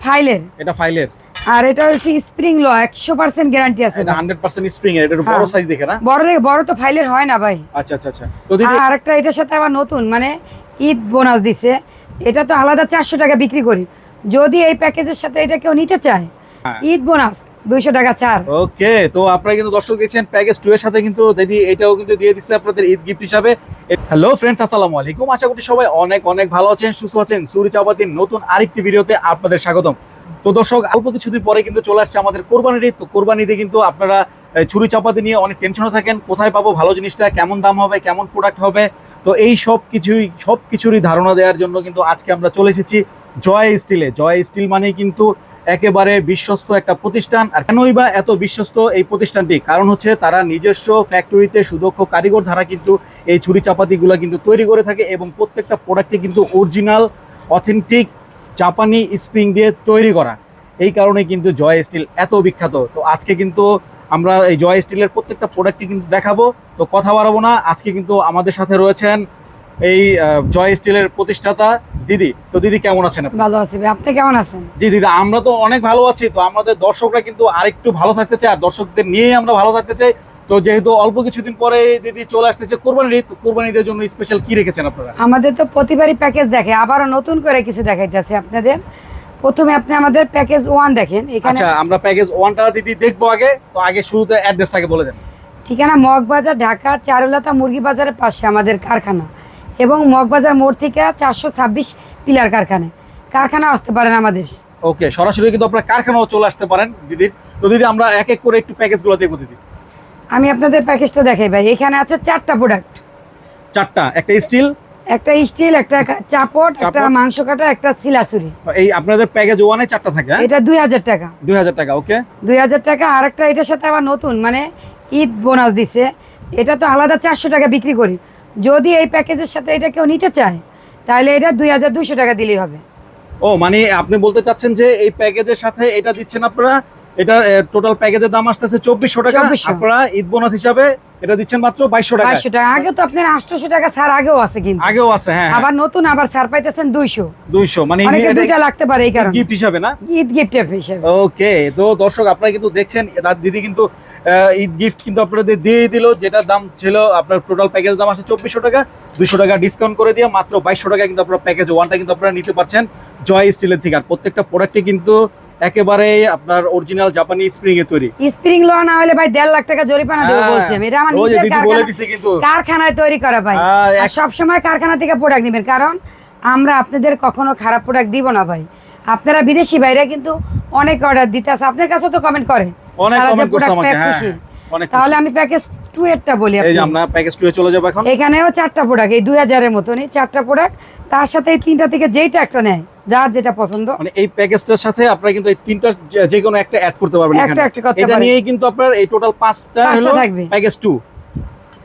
ফাইলের? এটা ফাইলের। আর এটা হচ্ছে স্প্রিং ল একশো পার্সেন্ট গ্যারান্টি আছে এটা হান্ড্রেড পার্সেন্ট স্প্রিং এর এটা বড় হ্যাঁ। সাইজ দেখে না? বড় দেখে বড় তো ফাইলের হয় না ভাই। আচ্ছা আচ্ছা আচ্ছা। তো দিদি আর একটা এটার সাথে আবার নতুন মানে ঈদ বোনাস দিছে। এটা তো আলাদা চারশো টাকা বিক্রি করি। যদি এই প্যাকেজের সাথে এটা কেউ নিতে চায় হ্যাঁ। ঈদ বোনাস দুইশো টাকা চার। ওকে, তো আপনারা কিন্তু দর্শক দেখছেন প্যাকেজ টু এর সাথে কিন্তু দিদি এটাও কিন্তু দিয়ে দিচ্ছে আপনাদের ঈদ গিফট হিসাবে। হ্যালো ফ্রেন্ডস আসসালামু আলাইকুম। আশা করি সবাই অনেক অনেক ভালো আছেন, সুস্থ আছেন। সুরি চাপাতির নতুন আরেকটি ভিডিওতে আপনাদের স্বাগতম। তো দর্শক, অল্প কিছুদিন পরে কিন্তু চলে আসছে আমাদের কোরবানির ঈদ। তো কোরবানিতে কিন্তু আপনারা ছুরি চাপাতি নিয়ে অনেক টেনশনে থাকেন। কোথায় পাবো, ভালো জিনিসটা, কেমন দাম হবে, কেমন প্রোডাক্ট হবে? তো এই সব কিছুই, সব কিছুরই ধারণা দেওয়ার জন্য কিন্তু আজকে আমরা চলে এসেছি জয় স্টিলে জয় স্টিল মানেই কিন্তু একেবারে বিশ্বস্ত একটা প্রতিষ্ঠান। আর কেনই বা এত বিশ্বস্ত এই প্রতিষ্ঠানটি? কারণ হচ্ছে তারা নিজস্ব ফ্যাক্টরিতে সুদক্ষ কারিগর দ্বারা কিন্তু এই ছুরি চাপাতিগুলো কিন্তু তৈরি করে থাকে এবং প্রত্যেকটা প্রোডাক্টে কিন্তু অরিজিনাল অথেন্টিক জাপানি স্প্রিং দিয়ে তৈরি করা। এই কারণে কিন্তু জয় স্টিল এত বিখ্যাত। তো আজকে কিন্তু আমরা এই জয় স্টিলের প্রত্যেকটা প্রোডাক্টই কিন্তু দেখাবো। তো কথা বাড়াবো না। আজকে কিন্তু আমাদের সাথে রয়েছেন এই জয় স্টিলের প্রতিষ্ঠাতা দিদি তো দিদি কেমন আছেন আপনি? ভালো আছে। আপনি কেমন আছেন? জি দিদি আমরা তো অনেক ভালো আছি তো আমাদের দর্শকরা কিন্তু আরেকটু ভালো থাকতে চায় আর দর্শকদের নিয়ে আমরা ভালো থাকতে চাই। তো যেহেতু অল্প কিছুদিন পরে দিদি চলে আসতেছে কোরবানির ঈদ তো কোরবানিদের জন্য স্পেশাল কি রেখেছেন আপনারা? আমাদের তো প্রতিবারই প্যাকেজ দেখে আবারও নতুন করে কিছু দেখাইতেছে আপনাদের। প্রথমে আপনি আমাদের প্যাকেজ ওয়ান দেখেন এখানে আচ্ছা আমরা প্যাকেজ ওয়ানটা দিদি দেখব আগে তো আগে শুরুতে অ্যাড্রেসটাকে বলে দেন। ঠিকানা মগবাজার ঢাকা চারুলতা মুরগি বাজারের পাশে আমাদের কারখানা। এবং মগবাজার মোড় থেকে চারশো ছাব্বিশ পিলার কারখানা। কারখানা আসতে পারেন আমাদের। ওকে সরাসরি কিন্তু আপনার কারখানাও চলে আসতে পারেন দিদির তো দিদি আমরা এক এক করে একটু প্যাকেজগুলো দেখব দিদি। আমি আপনাদের প্যাকেজটা দেখাই ভাই। এখানে আছে চারটা প্রোডাক্ট চারটা একটা স্টিল একটা স্টিল একটা চাপট একটা মাংস কাটা একটা সিলাচুরি এই আপনাদের প্যাকেজ ওয়ানে চারটা থাকে হ্যাঁ? এটা দুই হাজার টাকা। দুই হাজার টাকা ওকে। দুই হাজার টাকা আর একটা এটার সাথে আবার নতুন মানে ঈদ বোনাস দিছে। এটা তো আলাদা চারশো টাকা বিক্রি করি। যদি এই প্যাকেজের সাথে এটা কেউ নিতে চায় তাহলে এটা দুই হাজার দুশো টাকা দিলেই হবে। ও মানে আপনি বলতে চাচ্ছেন যে এই প্যাকেজের সাথে এটা দিচ্ছেন আপনারা? এটা টোটাল প্যাকেজের দাম আসতেছে চব্বিশশো টাকা। আপনারা ঈদ বোনাস হিসাবে এটা দিচ্ছেন মাত্র বাইশশো টাকা। বাইশশো টাকা। আগে তো আপনার আটশোশো টাকা ছাড় আগেও আছে কিন্তু। আগেও আছে হ্যাঁ আবার নতুন আবার ছাড় পাইতেছেন দুইশো। দুইশো মানে দুইটা লাগতে পারে এই কারণে। গিফট হিসাবে না? ঈদ গিফট হিসেবে। ওকে তো দর্শক আপনারা কিন্তু দেখছেন দিদি কিন্তু ঈদ গিফট কিন্তু আপনাদের দিয়ে দিল যেটার দাম ছিল আপনার টোটাল প্যাকেজ দাম আছে চব্বিশশো টাকা দুশো টাকা ডিসকাউন্ট করে দিয়ে মাত্র বাইশশো টাকা কিন্তু আপনার প্যাকেজ ওয়ানটা কিন্তু আপনারা নিতে পারছেন জয় স্টিলের থেকে। আর প্রত্যেকটা প্রোডাক্টই কিন্তু একেবারে আপনার অরিজিনাল জাপানি স্প্রিং এ তৈরি। স্প্রিং ল না হলে ভাই দেড় লাখ টাকা জরিমানা দেবো হ্যাঁ, বলছি আমি। এটা আমার নিজের দিদি বলে দিছে কিন্তু। কারখানায় তৈরি করা ভাই। আহ, আর সব সময় কারখানা থেকে প্রোডাক্ট নেবেন। কারণ আমরা আপনাদের কখনো খারাপ প্রোডাক্ট দিব না ভাই। আপনারা বিদেশি বাইরে কিন্তু অনেক অর্ডার দিতে আছে। আপনার কাছে তো কমেন্ট করে। অনেক কমেন্ট করছে আমাকে হ্যাঁ হ্যাঁ, অনেক তাহলে আমি প্যাকেজ টু এরটা বলি এই আমরা প্যাকেজ টু এ চলে যাব এখন। এখানেও চারটা প্রোডাক্ট এই দুই হাজারের মতন এই চারটা প্রোডাক্ট তার সাথে এই তিনটা থেকে যেইটা একটা নেয় যার যেটা পছন্দ। মানে এই প্যাকেজটার সাথে আপনারা কিন্তু এই তিনটা যে- কোনো একটা অ্যাড করতে পারবেন এখানে। এটা নিয়েই কিন্তু আপনার এই টোটাল পাঁচটা হলো প্যাকেজ টু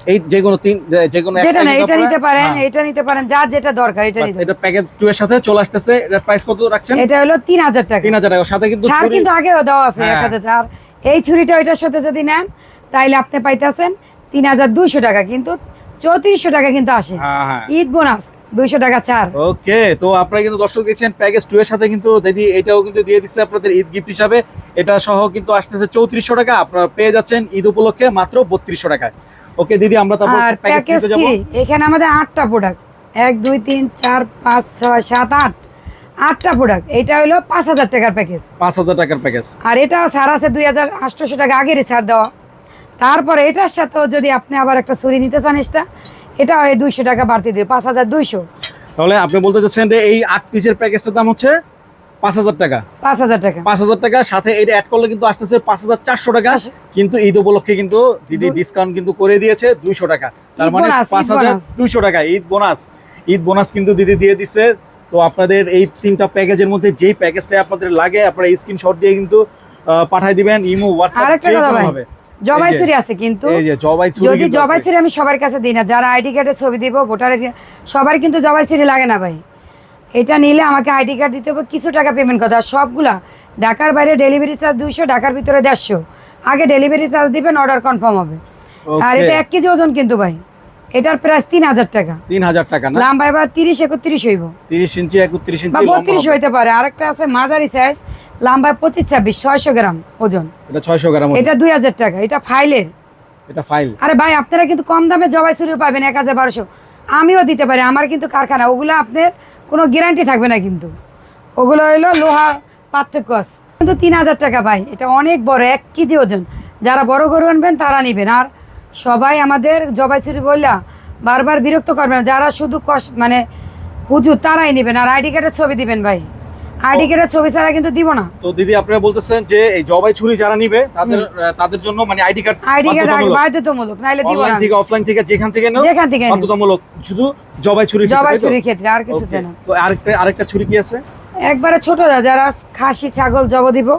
এই যে কোনো তিন যে কোনো একটা এটা নিতে পারেন হ্যাঁ, এটা নিতে পারেন যার যেটা দরকার এটা নিতে এটা প্যাকেজ টু এর সাথে চলে আসতেছে। এটার প্রাইস কত রাখছেন? এটা হলো তিন হাজার টাকা। তিন হাজার টাকা। সাথে কিন্তু কিন্তু আগেও দেওয়া আছে হ্যাঁ। এক হাজার আর এই ছুরিটা ওইটার সাথে যদি নেন তাইলে আপনি পাইতেছেন তিন হাজার দুইশো টাকা কিন্তু চৌত্রিশশো টাকা কিন্তু আসে। হ্যাঁ হ্যাঁ। ঈদ বোনাস দুইশো টাকা ছাড় ওকে তো আপনারা কিন্তু দর্শক দেখছেন প্যাকেজ টু এর সাথে কিন্তু দিদি এটাও কিন্তু দিয়ে দিচ্ছে আপনাদের ঈদ গিফট হিসাবে। এটা সহ কিন্তু আসতেছে চৌত্রিশশো টাকা আপনারা পেয়ে যাচ্ছেন ঈদ উপলক্ষে মাত্র বত্রিশশো টাকায়। ওকে দিদি আমরা তারপর প্যাকেজ এখানে আমাদের আটটা প্রোডাক্ট এক দুই তিন চার পাঁচ ছয় সাত আট। আটটা প্রোডাক্ট এটা হলো পাঁচ হাজার টাকার প্যাকেজ পাঁচ হাজার টাকার প্যাকেজ আর এটা ছাড় আছে দুই হাজার আটশোশো টাকা আগেরই ছাড় দেওয়া। তারপরে এটার সাথেও যদি আপনি আবার একটা ছুরি নিতে চান এক্সট্রা এটা হয় দুইশো টাকা বাড়তি দেবে পাঁচ হাজার দুইশো। তাহলে আপনি বলতে চাচ্ছেন যে এই আট পিসের প্যাকেজটার দাম হচ্ছে পাঁচ হাজার টাকা। পাঁচ হাজার টাকা। পাঁচ হাজার টাকা সাথে এটা অ্যাড করলে কিন্তু আসতেছে পাঁচ হাজার চারশো টাকা। কিন্তু ঈদ উপলক্ষে কিন্তু দিদি ডিসকাউন্ট কিন্তু করে দিয়েছে দুইশো টাকা। তার মানে পাঁচ হাজার। দুইশো টাকা ঈদ বোনাস ঈদ বোনাস কিন্তু দিদি দিয়ে দিচ্ছে তো আপনাদের এই তিনটা প্যাকেজের মধ্যে যেই প্যাকেজটা আপনাদের লাগে আপনারা স্ক্রিনশট দিয়ে কিন্তু পাঠাই দিবেন ইমো হোয়াটসঅ্যাপ আরেকটা যে কোনো হবে জবাই এই আছে কিন্তু। এই যে জবাই যদি কিন্তু জবাই আছে। আমি সবার কাছে দিই না যারা আইডি কার্ডের ছবি দিব ভোটার সবার কিন্তু জবাই ছুরি লাগে না ভাই। এটা নিলে আমাকে আইডি কার্ড দিতে হবে কিছু টাকা পেমেন্ট করতে। আর সবগুলা ঢাকার বাইরে ডেলিভারি চার্জ দুইশো ঢাকার ভিতরে দেড়শো। আগে ডেলিভারি চার্জ দিবেন অর্ডার কনফার্ম হবে। আর এটা এক কেজি ওজন কিন্তু ভাই। এটার প্রাইস তিন হাজার টাকা। তিন হাজার টাকা না? লাম্বা এবার তিরিশ একত্রিশ হইব। তিরিশ ইঞ্চি একত্রিশ ইঞ্চি বত্রিশ হইতে পারে। আরেকটা আছে মাঝারি সাইজ লাম্বায় পঁচিশ ছাব্বিশ ছয়শো গ্রাম ওজন। এটা ছয়শো গ্রাম এটা দুই হাজার টাকা। এটা ফাইলের এটা ফাইল আরে ভাই আপনারা কিন্তু কম দামে জবাই চুরিও পাবেন এক হাজার বারোশো। আমিও দিতে পারি। আমার কিন্তু কারখানা ওগুলো আপনার কোনো গ্যারান্টি থাকবে না কিন্তু। ওগুলো হইল লোহা পার্থক্য কিন্তু তিন হাজার টাকা ভাই এটা অনেক বড় এক কেজি ওজন। যারা বড় গরু আনবেন তারা নেবেন। আর সবাই আমাদের জবাই চুরি বললা বারবার বিরক্ত করবেন না। যারা শুধু কষ মানে হুজুর তারাই নেবেন। আর আইডি কার্ডের ছবি দিবেন ভাই। আইডি কার্ডের ছবি ছাড়া কিন্তু দিব না। তো দিদি আপনারা বলতেছেন যে এই জবাই ছুরি যারা নিবে তাদের তাদের জন্য মানে আইডি কার্ড আইডি কার্ড বাধ্যতামূলক। নাইলে দিব অনলাইন না থেকে অফলাইন থেকে যেখান থেকে নাও যেখান থেকে বাধ্যতামূলক। শুধু জবাই ছুরি জবাই চুরির ক্ষেত্রে আর কিছুতে না। তো আরেকটা আরেকটা ছুরি কি আছে? একবারে ছোট যারা খাসি ছাগল জব দিব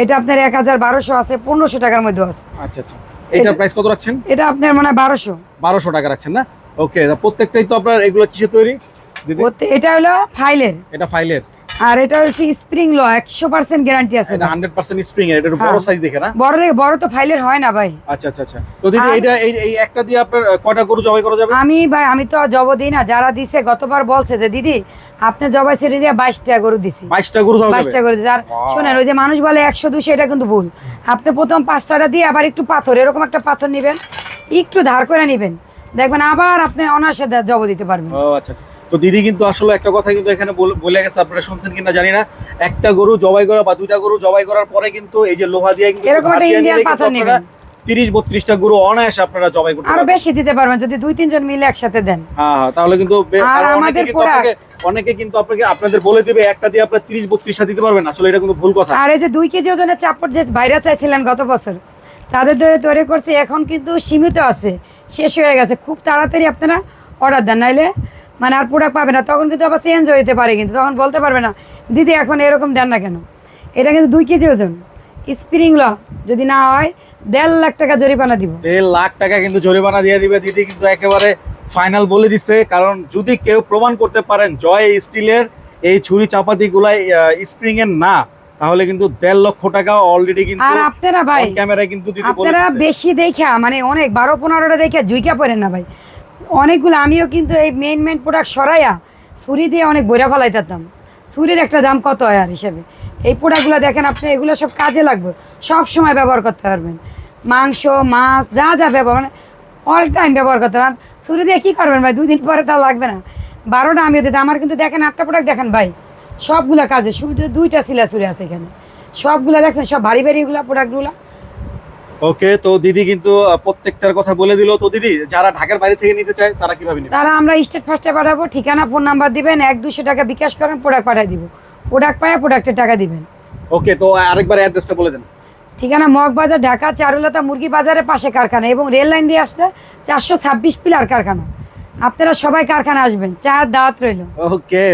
এটা আপনার এক হাজার বারোশো আছে পনেরোশো টাকার মধ্যে আছে। আচ্ছা আচ্ছা। এইটার প্রাইস কত রাখছেন? এটা আপনার মানে বারোশো। বারোশো টাকা রাখছেন না? ওকে প্রত্যেকটাই তো আপনার এগুলো কিসে তৈরি? এটা হলো ফাইলের এটা ফাইলের আর এটা হচ্ছে স্প্রিং ল একশো পার্সেন্ট গ্যারান্টি আছে এটা হান্ড্রেড পার্সেন্ট স্প্রিং এর এটা বড় হ্যাঁ। সাইজ দেখে না? বড় থেকে বড় তো ফাইলের হয় না ভাই। আচ্ছা আচ্ছা আচ্ছা। তো দিদি এইটা এই একটা দিয়ে আপনার কয়টা গরু জবাই করা যাবে? আমি ভাই আমি তো জব দিই না যারা দিছে গতবার বলছে যে দিদি আপনি জবাই ছেড়ে দিয়ে বাইশটা গরু দিছি। বাইশটা গরু জবাই বাইশটা যাবে? গরু আর. শোনেন ওই যে মানুষ বলে একশো দুশো এটা কিন্তু ভুল। আপনি প্রথম পাঁচটাটা দিয়ে আবার একটু পাথর এরকম একটা পাথর নেবেন একটু ধার করে নেবেন। দেখবেন আবার আপনি অনায়াসে জব দিতে পারবেন। ও আচ্ছা আচ্ছা। তো দিদি কিন্তু আসলে একটা কথা কিন্তু এখানে বলে গেছে আপনারা শুনছেন কিনা জানি না। একটা গরু জবাই করা বা দুইটা গরু জবাই করার পরে কিন্তু এই যে লোহা দিয়ে কিন্তু এরকম একটা ইন্ডিয়ান পাথর নেবেন। তিরিশ বত্রিশটা গরু অনায়াসে আপনারা জবাই করতে আরও বেশি দিতে পারবেন যদি দুই তিনজন মিলে একসাথে দেন। হ্যাঁ হ্যাঁ তাহলে কিন্তু আর অনেকে আমাদের কিন্তু আপনাকে অনেকে কিন্তু আপনাকে আপনাদের বলে দিবে একটা দিয়ে আপনার তিরিশ বত্রিশটা দিতে পারবেন। আসলে এটা কিন্তু ভুল কথা। আর এই যে দুই কেজি ওজনের চাপড় যে বাইরে চাইছিলেন গত বছর তাদের ধরে তৈরি করছে এখন কিন্তু সীমিত আছে। শেষ হয়ে গেছে। খুব তাড়াতাড়ি আপনারা অর্ডার দেন, নাইলে মানে আর প্রোডাক্ট পাবে না। তখন কিন্তু আবার চেঞ্জ হইতে পারে কিন্তু, তখন বলতে পারবে না, দিদি, এখন এরকম দেন না কেন? এটা কিন্তু দুই কেজি ওজন। স্প্রিং ল, যদি না হয়, দেড় লাখ টাকা জরিমানা দিব। দেড় লাখ টাকা কিন্তু জরিমানা দিয়ে দিবে। দিদি কিন্তু একেবারে ফাইনাল বলে দিচ্ছে কারণ যদি কেউ প্রমাণ করতে পারেন, জয় স্টিলের এই ছুরি চাপাতি গুলাই স্প্রিং এর না তাহলে কিন্তু দেড় লক্ষ টাকা অলরেডি কিন্তু আর আপনারা ভাই ক্যামেরায় কিন্তু আপনারা বেশি দেখা মানে অনেক বারো পনেরোটা দেখে জুইকা পড়েন না ভাই। অনেকগুলো আমিও কিন্তু এই মেইন মেইন প্রোডাক্ট সরাইয়া ছুরি দিয়ে অনেক বইরা ফেলাইতাম। ছুরির একটা দাম কত হয় আর হিসাবে? এই প্রোডাক্টগুলো দেখেন আপনি এগুলো সব কাজে লাগবে। সব সময় ব্যবহার করতে পারবেন। মাংস মাছ যা যা ব্যবহার মানে অল টাইম ব্যবহার করতে পারেন। ছুরি দিয়ে কী করবেন ভাই? দুই দিন পরে তা লাগবে না। বারোটা আমিও দিতে আমার কিন্তু দেখেন আটটা প্রোডাক্ট দেখেন ভাই। সবগুলা কাজে শুধু দুইটা সিলা ছুরি আছে এখানে। সবগুলা দেখছেন সব ভারী ভারীগুলা প্রোডাক্টগুলা। ওকে তো দিদি কিন্তু প্রত্যেকটার কথা বলে দিল। তো দিদি যারা ঢাকার বাইরে থেকে নিতে চায় তারা কীভাবে নেবে? তারা আমরা স্টেট ফার্স্টে পাঠাবো ঠিকানা ফোন নাম্বার দিবেন এক দুশো টাকা বিকাশ করেন প্রোডাক্ট পাঠিয়ে দিব। প্রোডাক্ট পায় প্রোডাক্টের টাকা দিবেন। ওকে তো আরেকবার অ্যাড্রেসটা বলে দেন। ঠিকানা মগবাজার ঢাকা চারুলতা মুরগি বাজারের পাশে কারখানা এবং রেল লাইন দিয়ে আসলে চারশো ছাব্বিশ পিলার কারখানা। আপনারা সবাই কারখানা আসবেন চার দাঁত রইল। ওকে।